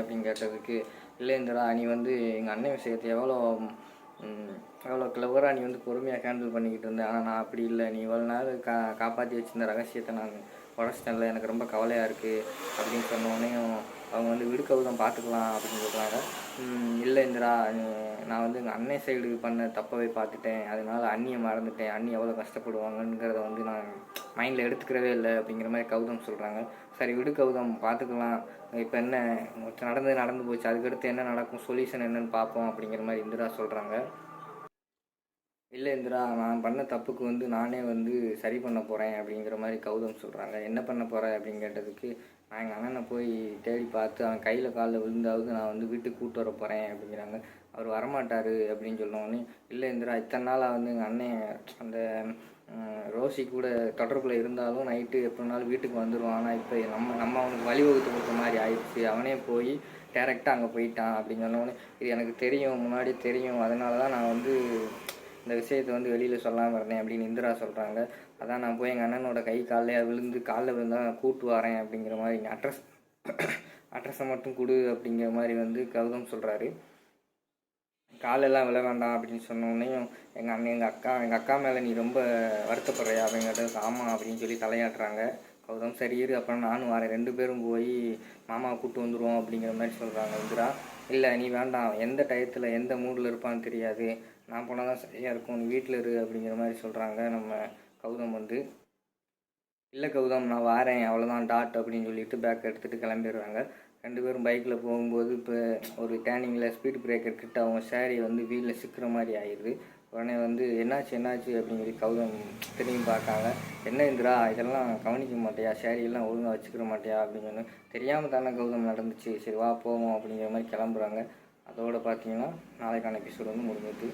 அப்படின்னு கேட்டதுக்கு இல்லைங்கிறா நீ வந்து எங்கள் அண்ணன் விஷயத்தை எவ்வளோ எவ்வளோ கிளவராக நீ வந்து பொறுமையாக ஹேண்டில் பண்ணிக்கிட்டு இருந்த. ஆனால் நான் அப்படி இல்லை. நீ இவ்வளோ நாள் கா காப்பாற்றி வச்சிருந்த ரகசியத்தை நான் உடச்சிட்டேன்ல. எனக்கு ரொம்ப கவலையாக இருக்குது அப்படின்னு சொன்னோடனேயும் அவங்க வந்து விடுக்கவுதான் பார்த்துக்கலாம் அப்படின்னு சொல்கிறாங்க இல்லை இந்திரா நீ- நான் வந்து எங்கள் அண்ணன் சைடு பண்ண தப்பவே பார்த்துட்டேன். அதனால அண்ணியை மறந்துட்டேன். அண்ணி எவ்வளோ கஷ்டப்படுவாங்கங்கிறத வந்து மைண்டில் எடுத்துக்கிறவே இல்லை அப்படிங்கிற மாதிரி கௌதம் சொல்கிறாங்க சரி விடு கௌதம் பார்த்துக்கலாம் இப்போ என்ன? நடந்து நடந்து போச்சு. அதுக்கடுத்து என்ன நடக்கும்? சொல்யூஷன் என்னன்னு பார்ப்போம் அப்படிங்கிற மாதிரி இந்திரா சொல்கிறாங்க இல்லை இந்திரா நான் பண்ண தப்புக்கு வந்து நானே வந்து சரி பண்ண போகிறேன் அப்படிங்கிற மாதிரி கௌதம் சொல்கிறாங்க என்ன பண்ண போகிறேன் அப்படின்னு கேட்டதுக்கு நான் எங்கள் அண்ணனை போய் தேடி பார்த்து அவன் கையில் காலில் விழுந்தாவது நான் வந்து வீட்டுக்கு கூப்பிட்டு வர போகிறேன் அப்படிங்கிறாங்க. அவர் வரமாட்டார் அப்படின்னு சொன்னோடனே இல்லை இந்திரா இத்தனை நாளாக வந்து எங்கள் அண்ணன் அந்த ரோஷி கூட தொடர்பில் இருந்தாலும் நைட்டு எப்படினாலும் வீட்டுக்கு வந்துடுவான் ஆனால் இப்போ நம்ம நம்ம அவனுக்கு வழிவகுத்து கொடுத்த மாதிரி ஆயிடுச்சு. அவனே போய் டேரெக்டாக அங்கே போயிட்டான் அப்படின்னு சொன்னோடனே இது எனக்கு தெரியும் முன்னாடி தெரியும். அதனால தான் நான் வந்து இந்த விஷயத்தை வந்து வெளியில் சொல்லாமல் இருந்தேன் அப்படின்னு இந்திரா சொல்கிறாங்க அதான் நான் போய் எங்கள் அண்ணனோட கை காலில் விழுந்து காலில் விழுந்தா கூட்டு வரேன் அப்படிங்கிற மாதிரி அட்ரஸ் அட்ரஸை மட்டும் கொடு அப்படிங்கிற மாதிரி வந்து கௌதம் சொல்கிறாரு காலெல்லாம் விழ வேண்டாம் அப்படின்னு சொன்னோடனேயும் எங்கள் அண்ணன் எங்கள் அக்கா எங்கள் அக்கா மேலே நீ ரொம்ப வருத்தப்படுறியா அப்படிங்கிறது ஆமாம் அப்படின்னு சொல்லி தலையாட்டுறாங்க. கௌதம் சரி இரு அப்புறம் நானும் வரேன். ரெண்டு பேரும் போய் மாமாவை கூப்பிட்டு வந்துடுவோம் அப்படிங்கிற மாதிரி சொல்கிறாங்க இந்திரா. இல்லை நீ வேண்டாம். எந்த டயத்தில் எந்த மூடில் இருப்பான்னு தெரியாது. நான் போனால் தான் சரியாக இருக்கும். நீ வீட்டில் இரு அப்படிங்கிற மாதிரி சொல்கிறாங்க நம்ம கௌதம் வந்து. இல்லை கௌதம் நான் வாரேன். அவ்வளோதான் டாட் அப்படின்னு சொல்லிட்டு பேக் எடுத்துகிட்டு கிளம்பிடுறாங்க. ரெண்டு பேரும் பைக்கில் போகும்போது இப்போ ஒரு டேர்னிங்கில் ஸ்பீட் பிரேக்கர் கிட்ட அவங்க சேரீ வந்து வீலில் சிக்கிற மாதிரி ஆயிடுது. உடனே வந்து என்னாச்சு என்னாச்சு? அப்படின்னு சொல்லி கௌதம் திரும்பி பார்க்காங்க. என்ன இந்திரா இதெல்லாம் கவனிக்க மாட்டியா? சேரீயெல்லாம் ஒழுங்காக வச்சுக்கிற மாட்டியா? அப்படின்னு சொன்னு தெரியாமல் தானே கௌதம் நடந்துச்சு. சரி வா போவோம் அப்படிங்கிற மாதிரி கிளம்புறாங்க. அதோடு பார்த்தீங்கன்னா நாளைக்கான எபிசோடு வந்து முடிஞ்சிட்டு